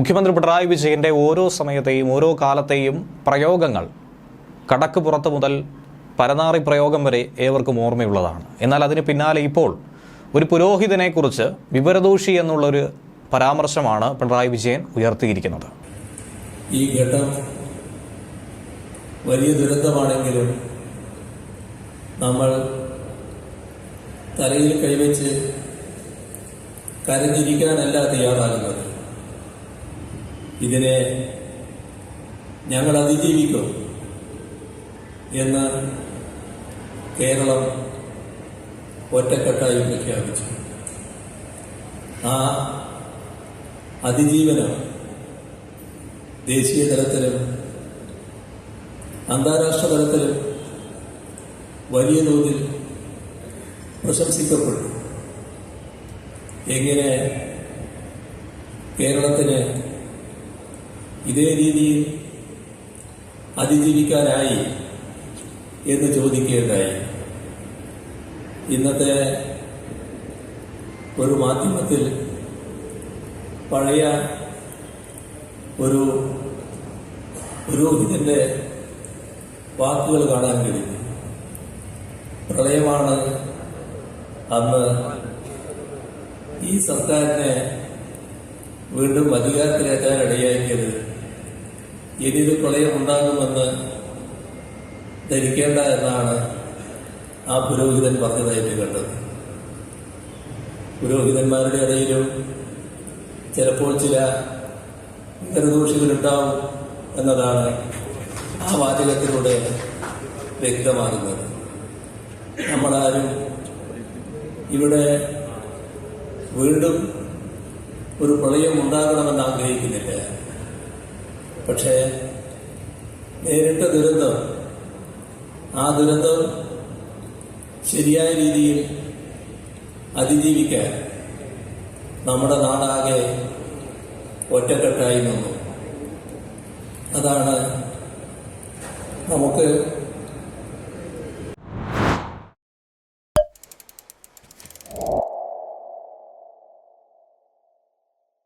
മുഖ്യമന്ത്രി പിണറായി വിജയന്റെ ഓരോ സമയത്തെയും ഓരോ കാലത്തെയും പ്രയോഗങ്ങൾ കടക്ക് മുതൽ പരനാറി പ്രയോഗം വരെ ഏവർക്കും ഓർമ്മയുള്ളതാണ്. എന്നാൽ അതിന് പിന്നാലെ ഇപ്പോൾ ഒരു പുരോഹിതനെക്കുറിച്ച് വിവരദോഷി എന്നുള്ളൊരു പരാമർശമാണ് പിണറായി വിജയൻ ഉയർത്തിയിരിക്കുന്നത്. ഈ ഘട്ടം വലിയ ദുരന്തമാണെങ്കിലും നമ്മൾ തലയിൽ കൈവച്ച് കരഞ്ഞിരിക്കാനല്ല തയ്യാറാകുന്നത്. ഇതിനെ ഞങ്ങൾ അതിജീവിക്കും എന്ന് കേരളം ഒറ്റക്കെട്ടായി പ്രഖ്യാപിച്ചു. ആ അതിജീവനം ദേശീയ തലത്തിലും അന്താരാഷ്ട്ര തലത്തിലും വലിയ തോതിൽ പ്രശംസിക്കപ്പെട്ടു. എങ്ങനെ കേരളത്തിന് ഇതേ രീതിയിൽ അതിജീവിക്കാനായി എന്ന് ചോദിക്കുകയുണ്ടായി ഇന്നത്തെ ഒരു മാധ്യമത്തിൽ പഴയ ഒരു പുരോഹിതന്റെ വാക്കുകൾ കാണാൻ കഴിഞ്ഞു പ്രളയമാണ് അന്ന് ഈ സർക്കാരിനെ വീണ്ടും അധികാരത്തിലേറ്റാൻ ഇടയാക്കിയത് ഇനിയൊരു പ്രളയം ഉണ്ടാകുമെന്ന് ധരിക്കേണ്ട എന്നാണ് ആ പുരോഹിതൻ പറഞ്ഞതായിട്ട് കണ്ടത് പുരോഹിതന്മാരുടെ ഇടയിലും ചിലപ്പോൾ ചില ഗരദോഷികളുണ്ടാവും എന്നതാണ് ആ വാചകത്തിലൂടെ വ്യക്തമാകുന്നത്. നമ്മളാരും ഇവിടെ വീണ്ടും ഒരു പ്രളയം ഉണ്ടാകണമെന്ന് ആഗ്രഹിക്കുന്നില്ല. പക്ഷേ നേരിട്ട ദുരന്തം ആ ദുരന്തം ശരിയായ രീതിയിൽ അതിജീവിക്കാൻ നമ്മുടെ നാടാകെ ഒറ്റക്കെട്ടായി നിന്നു. അതാണ് നമുക്ക്